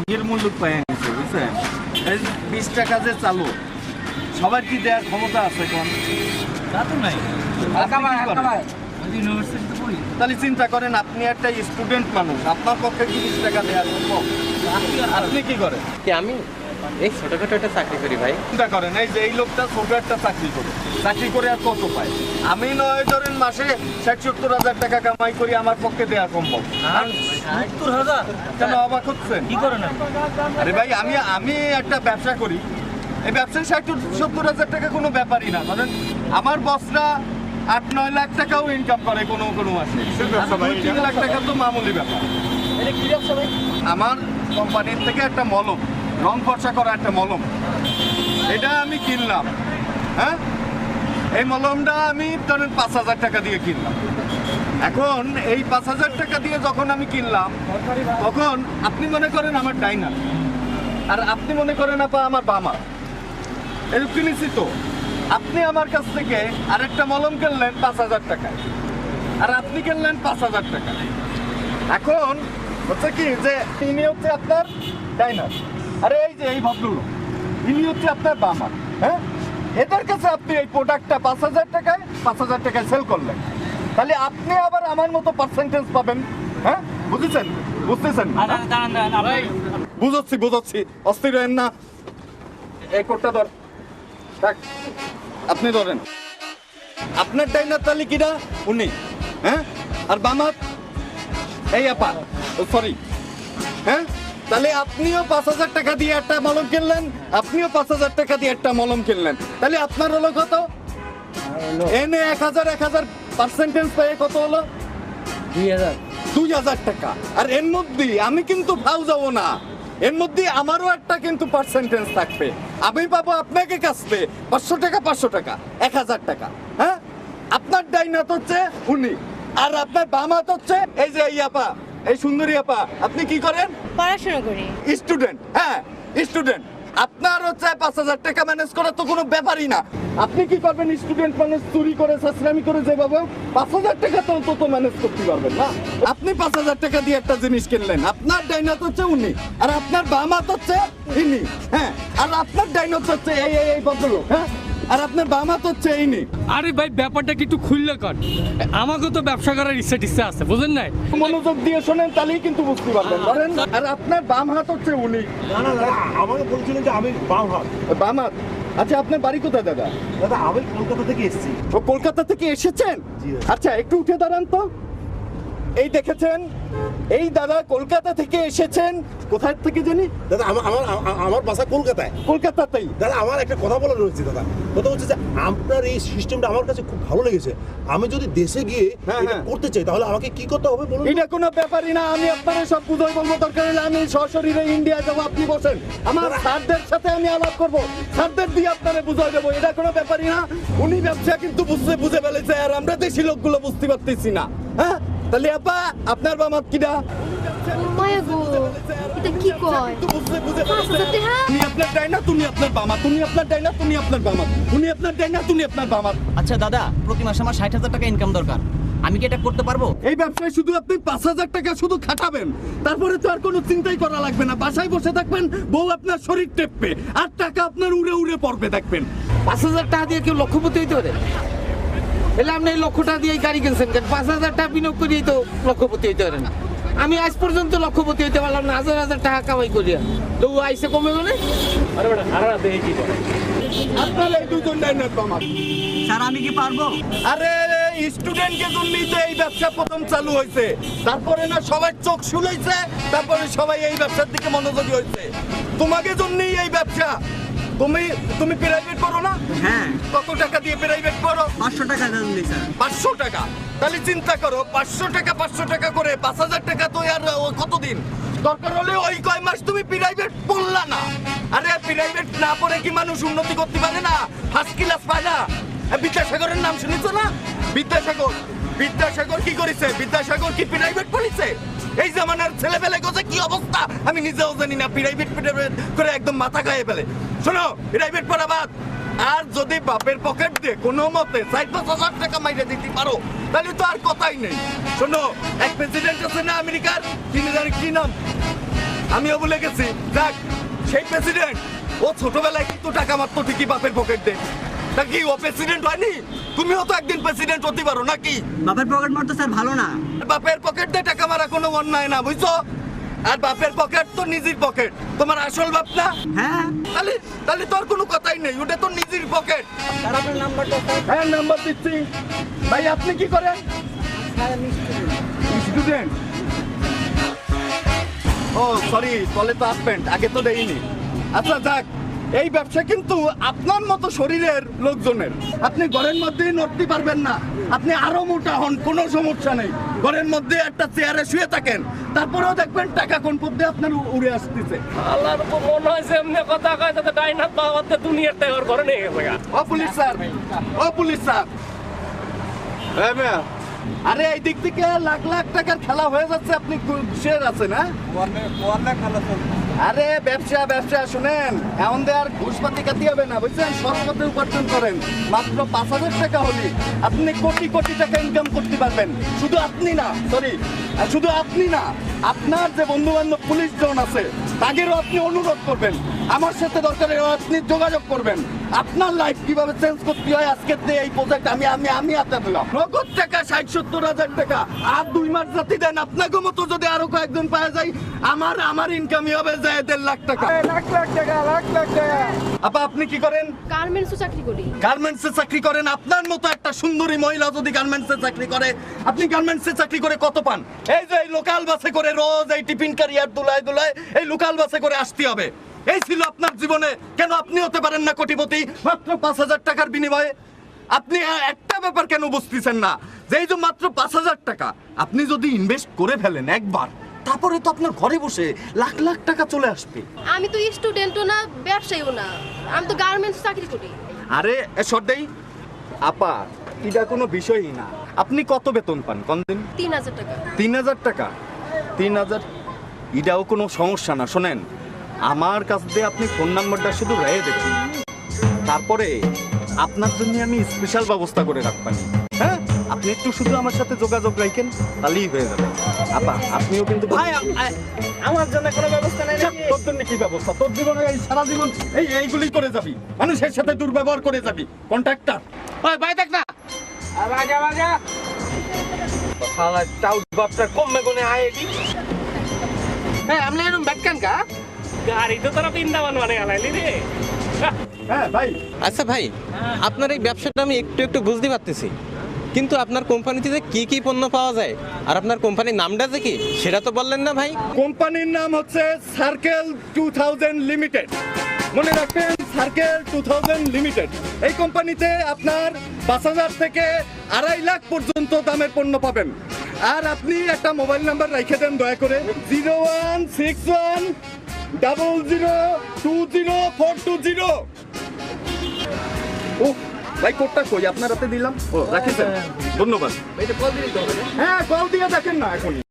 মগের মূল্য পেয়ে গেছে বুঝছেন? এই বিশ টাকা যে চালু সবার কি দেওয়ার ক্ষমতা আছে তা তো নাই। পড়ি। তাহলে চিন্তা করেন আপনি একটা স্টুডেন্ট মানুষ আপনার পক্ষে কি বিশ টাকা দেওয়া সম্ভব? আপনি কি করেন? কি আমি? এই ছোটখাটো একটা চাকরি করি ভাই। চিন্তা করেন এই যে এই লোকটা ছোট একটা চাকরি করে চাকরি করে আর কত পায়? আমি নয় ধরেন মাসে ষাট সত্তর হাজার টাকা কামাই করি আমার পক্ষে দেওয়া সম্ভব। সত্তর হাজার? কেন অবাক হচ্ছেন? কি করেন আরে ভাই আমি আমি একটা ব্যবসা করি। এই ব্যবসায় ষাট সত্তর হাজার টাকা কোনো ব্যাপারই না। ধরেন আমার বসরা আট নয় লাখ টাকাও ইনকাম করে কোনো কোনো মাসে। তিন লাখ টাকা তো মামুলি ব্যাপার। আমার কোম্পানির থেকে একটা মলম রং ফর্সা করা একটা মলম। এটা আমি কিনলাম হ্যাঁ? এই মলমটা আমি ধরেন পাঁচ হাজার টাকা দিয়ে কিনলাম। এখন এই পাঁচ হাজার টাকা দিয়ে যখন আমি কিনলাম, তখন আপনি মনে করেন আমার ডাইনার আর আপনি মনে করেন আপা, আমার বামা এরকম তো। আপনি আমার কাছ থেকে আরেকটা মলম কিনলেন পাঁচ হাজার টাকায়। আর আপনি কিনলেন পাঁচ হাজার টাকা এখন হচ্ছে কি যে, ইনি হচ্ছে আপনার ডাইনার আরে এই যে, এই ভদ্রলোক। ইনি হচ্ছে আপনার বামা হ্যাঁ? এদের কাছে আপনি এই প্রোডাক্টটা পাঁচ হাজার টাকায়, পাঁচ হাজার টাকায় সেল করলেন। তাহলে আপনি আবার আমার মতো পার্সেন্টেজ পাবেন। হ্যাঁ? বুঝেছেন? বুঝতেছেন? দাঁড়ান আপনি বুঝাচ্ছি বুঝাচ্ছি। অস্থির হয়েন না। এই কোটটা ধর। থাক। আপনি ধরেন। আপনার ডাইনার তাহলে কিরা উনি। হ্যাঁ? আর বামাত এই আপা। সরি হ্যাঁ? তাহলে আপনিও পাঁচ হাজার টাকা দিয়ে একটা মলম কিনলেন আপনিও পাঁচ হাজার টাকা দিয়ে একটা মলম কিনলেন। তাহলে আপনার হলো কত? এনে এক হাজার এক হাজার পার্সেন্টেজ পেয়ে কত হলো? দুই হাজার। দুই হাজার টাকা। আর এর মধ্যে আমি কিন্তু ফাউ যাব না। এর মধ্যে আমারও একটা কিন্তু পার্সেন্টেজ থাকবে। আমি পাবো আপনাকে কাছতে পাঁচশো টাকা পাঁচশো টাকা এক হাজার টাকা। হ্যাঁ? আপনার ডাইনাত হচ্ছে উনি। আর আপনার বামাত হচ্ছে এই যে এই আপা এই সুন্দরী আপা। আপনি কি করেন? পড়াশোনা করি। স্টুডেন্ট। হ্যাঁ স্টুডেন্ট। আপনার হচ্ছে পাঁচ হাজার টাকা ম্যানেজ করা তো কোনো ব্যাপারই না। আপনি কি করবেন? স্টুডেন্ট মানুষ চুরি করে সাশ্রামি করে যেভাবে পাঁচ হাজার টাকা তো অন্তত ম্যানেজ করতে পারবেন না। আপনি পাঁচ হাজার টাকা দিয়ে একটা জিনিস কিনলেন। আপনার ডাইনাত হচ্ছে উনি, আর আপনার বামাত হচ্ছে ইনি হ্যাঁ? আর আপনার ডাইনাত হচ্ছে এই এই ভদ্রলোক হ্যাঁ? আর আপনার বামাত হচ্ছে ইনি আরে ভাই ব্যাপারটা কি একটু খুললে কর। আমাকে তো ব্যবসা করার ইচ্ছা টিচ্ছা আছে বুঝেন নাই? মনোযোগ দিয়ে শোনেন তাহলেই কিন্তু বুঝতে পারবেন। ধরেন আর আপনার বাম হাত হচ্ছে উনি। না না দাদা আমাকে বলছিলেন যে আমি বাম হাত। বাম হাত। আচ্ছা আপনার বাড়ি কোথায় দাদা? দাদা আমি কলকাতা থেকে এসেছি। ও কলকাতা থেকে এসেছেন? আচ্ছা একটু উঠে দাঁড়ান তো। এই দেখেছেন? এই দাদা কলকাতা থেকে এসেছেন। কোথায় থেকে জানি? দাদা আমার আমার আমার বাসা কলকাতায়। কলকাতাতেই। দাদা আমার একটা কথা বলার রয়েছে দাদা। কথা হচ্ছে যে আপনার এই সিস্টেমটা আমার কাছে খুব ভালো লেগেছে। আমি যদি দেশে গিয়ে হ্যাঁ, এটা হ্যাঁ। করতে চাই তাহলে আমাকে কি করতে হবে বলুন? এটা কোনো ব্যাপারই না আমি আপনার সব বুঝাই বলব দরকার হলে আমি সশরীরে ইন্ডিয়া যাব আপনি বসেন। আমার স্যারদের সাথে আমি আলাপ করব। স্যারদের দিয়ে আপনারা বুঝাই দেবো এটা কোনো ব্যাপারই না। উনি ব্যবসা কিন্তু বুঝতে বুঝে ফেলেছে আর আমরা দেশি লোকগুলো বুঝতে পারতেছি না। হ্যাঁ? তাহলে আপা আপনার বামাত কিনা মায়া গো এটা কি কয়? কিন্তু বুঝতে বুঝে পাঁচ ফেলেছে। হাজার টাকা? তুমি আপনার ডাইনা তুমি আপনার বামা তুমি আপনার ডাইনা তুমি আপনার বামা তুমি আপনার ডাইনা তুমি আপনার বামা আচ্ছা দাদা প্রতি মাসে আমার ষাট হাজার টাকা ইনকাম দরকার। আমি কি এটা করতে পারব? এই ব্যবসায় শুধু আপনি পাঁচ হাজার টাকা শুধু খাটাবেন। তারপরে তো আর কোনো চিন্তাই করা লাগবে না। বাসায় বসে থাকবেন বউ আপনার শরীর টেপবে আর টাকা আপনার উড়ে উড়ে পড়বে দেখবেন। পাঁচ হাজার টাকা দিয়ে কেউ লক্ষপতি হইতে পারে? এলে আপনি এই লক্ষ দিয়ে গাড়ি কিনছেন কেন? পাঁচ হাজার টাকা বিনিয়োগ করিয়ে তো লক্ষপতি হইতে পারে না। আমি আজ পর্যন্ত লক্ষপতি হইতে পারলাম না হাজার হাজার টাকা কামাই করিয়া। তো ও আইসে কমে গেলে? আপনার এই স্যার আমি কি পারব? আরে স্টুডেন্টকে জন্যই তো এই ব্যবসা প্রথম চালু হয়েছে তারপরে না সবাই চোখ শুলাইছে তারপরে সবাই এই ব্যবসার দিকে মনোযোগী হয়েছে তোমাকে জন্যই এই ব্যবসা। তুমি তুমি প্রাইভেট করো না? হ্যাঁ। কত টাকা দিয়ে প্রাইভেট করো? পাঁচশো টাকা দেন স্যার। পাঁচশো টাকা? তাহলে চিন্তা করো পাঁচশো টাকা পাঁচশো টাকা করে পাঁচ হাজার টাকা তো আর কতদিন? দরকার হলে ওই কয় মাস তুমি প্রাইভেট পড়লা না। আরে প্রাইভেট না পড়ে কি মানুষ উন্নতি করতে পারে না? ফার্স্ট ক্লাস পায় না। বিদ্যাসাগরের নাম শুনেছো না? বিদ্যাসাগর বিদ্যাসাগর কি করেছে? বিদ্যাসাগর কি প্রাইভেট পড়েছে? এই জামানার ছেলে পেলে কোথায় কি অবস্থা? আমি নিজেও জানি না প্রাইভেট প্রাইভেট করে একদম মাথা খাইয়ে ফেলে। শোনো প্রাইভেট পড়া বাদ। আর যদি বাপের পকেট দিয়ে কোনো মতে চার পাঁচ হাজার টাকা মাইরে দিতে পারো তাহলে তো আর কথাই নেই। শোনো এক প্রেসিডেন্ট আছে না আমেরিকার? তিনি জানি কি নাম? আমিও বলে গেছি। দেখ সেই প্রেসিডেন্ট ও ছোটবেলায় কিন্তু টাকা মারতো ঠিকই বাপের পকেট দে তা কি ও প্রেসিডেন্ট হয়নি? তুমিও তো একদিন প্রেসিডেন্ট হতে পারো নাকি? বাপের পকেট মারতো স্যার ভালো না। বাপের পকেট দিয়ে টাকা মারা কোনো অন্যায় না বুঝছ? আর বাপের পকেট তো নিজের পকেট তোমার আসল বাপ না? হ্যাঁ। তাহলে তাহলে তোর কোনো কথাই নেই ওটা তো নিজের পকেট স্যার আপনার নাম্বারটা হ্যাঁ নাম্বার দিচ্ছি। ভাই আপনি কি করেন? স্টুডেন্ট? ও সরি তলে তো আসবেন আগে তো দেয়নি। আচ্ছা যাক। এই ব্যবসা কিন্তু আপনার মতো শরীরের লোকজনের। আপনি ঘরের মধ্যে নড়তে পারবেন না। আপনি আরও মোটা হন কোনো সমস্যা নেই। ঘরের মধ্যে একটা চেয়ারে শুয়ে থাকেন তারপরেও দেখবেন টাকা কোন পথে আপনার উড়ে আসতেছে। আল্লাহর মনে হয় যে এমনি কথা কয় তাতে ডাইনাত বাবাতে দুনিয়ার টাইবার ঘরে নিয়ে গেছে ও পুলিশ স্যার ও পুলিশ স্যার। হ্যাঁ মিয়া। আরে এই দিক থেকে লাখ লাখ টাকার খেলা হয়ে যাচ্ছে আপনি শেয়ার আছে না আরে ব্যবসা ব্যবসা, শুনেন এমন দিয়ে আর ঘুষপাতি কাতি হবে না, বুঝছেন? সরকারে উপার্জন করেন। মাত্র পাঁচ হাজার টাকা হলে আপনি কোটি কোটি টাকা ইনকাম করতে পারবেন। শুধু আপনি না সরি শুধু আপনি না আপনার যে বন্ধু বান্ধব পুলিশ জন আছে তাদেরও আপনি অনুরোধ করবেন। আমার সাথে দরকার আপনি যোগাযোগ করবেন। আপনার লাইফ কীভাবে চেঞ্জ করতে হয় আজকের দিয়ে এই প্রজেক্ট আমি আমি আমি হাতে দিলাম। নগদ টাকা ষাট সত্তর হাজার টাকা। আর দুই মাস জাতি দেন আপনাকে মতো যদি আরও কয়েকজন পাওয়া যায় আমার আমার ইনকামই হবে যায় দেড় লাখ টাকা। লাখ লাখ টাকা লাখ লাখ টাকা। আপা আপনি কি করেন? গার্মেন্টসও চাকরি করি। গার্মেন্টসে চাকরি করেন। আপনার মতো একটা সুন্দরী মহিলা যদি গার্মেন্টসে চাকরি করে আপনি গার্মেন্টসে চাকরি করে কত পান? এই যে এই লোকাল বাসে করে রোজ এই টিফিন ক্যারিয়ার দুলায় দুলায় এই লোকাল বাসে করে আসতে হবে। এই ছিল আপনার জীবনে। কেন আপনি হতে পারেন না কোটিপতি? মাত্র পাঁচ হাজার টাকার বিনিময়ে। আপনি একটা ব্যাপার কেন বুঝতেছেন না? যে এই যে মাত্র পাঁচ হাজার টাকা আপনি যদি ইনভেস্ট করে ফেলেন একবার তারপরে তো আপনার ঘরে বসে লাখ লাখ টাকা চলে আসবে। আমি তো স্টুডেন্টও না ব্যবসায়ীও না। আমি তো গার্মেন্টস চাকরি করি। আরে সর্দাই আপা এটা কোনো বিষয়ই না। আপনি কত বেতন পান? কোন দিন? তিন হাজার টাকা। তিন হাজার টাকা? তিন হাজার? এটাও কোনো সমস্যা না। শোনেন আমার কাছ দিয়ে আপনি ফোন নাম্বারটা শুধু রেয়ে দেখুন তারপরে আপনার জন্য আমি স্পেশাল ব্যবস্থা করে রাখবেন হ্যাঁ? আপনি একটু শুধু আমার সাথে যোগাযোগ রাখেন তাহলেই হয়ে যাবে। আপা আপনিও কিন্তু ভাই আমার জন্য কোনো ব্যবস্থা নাই চাপ, তোর জন্য কি ব্যবস্থা? তোর জীবনে এই সারা জীবন এই এইগুলি করে যাবি। মানুষের সাথে দুর্ব্যবহার করে যাবি। কন্ট্রাক্টর ওই ভাই দেখ না। শালা টাউট বাপটা কমবে কোনে আয় হ্যাঁ আপনি এরকম ব্যাখ্যান কা? গাড়ি তো তারা বৃন্দাবন মানে আলাইলি রে। হ্যাঁ ভাই। আচ্ছা ভাই আপনার এই ব্যবসাটা আমি একটু একটু বুঝতে পারতেছি। কিন্তু আপনার কোম্পানিতে যে কি কি পণ্য পাওয়া যায়? আর আপনার কোম্পানির নামটা যে কি সেটা তো বললেন না ভাই। কোম্পানির নাম হচ্ছে সার্কেল টু থাউজেন্ড লিমিটেড। মনে রাখবেন সার্কেল টু থাউজেন্ড লিমিটেড। এই কোম্পানিতে আপনার পাঁচ হাজার থেকে আড়াই লাখ পর্যন্ত দামের পণ্য পাবেন। আর আপনি একটা মোবাইল নাম্বার রেখে দেন দয়া করে। Zero one six one double zero two zero four two zero. ও ভাই কোডটা কই? আপনার হাতে দিলাম। ও রাখি স্যার। ধন্যবাদ। হ্যাঁ কল দিয়ে দেখেন না এখনই।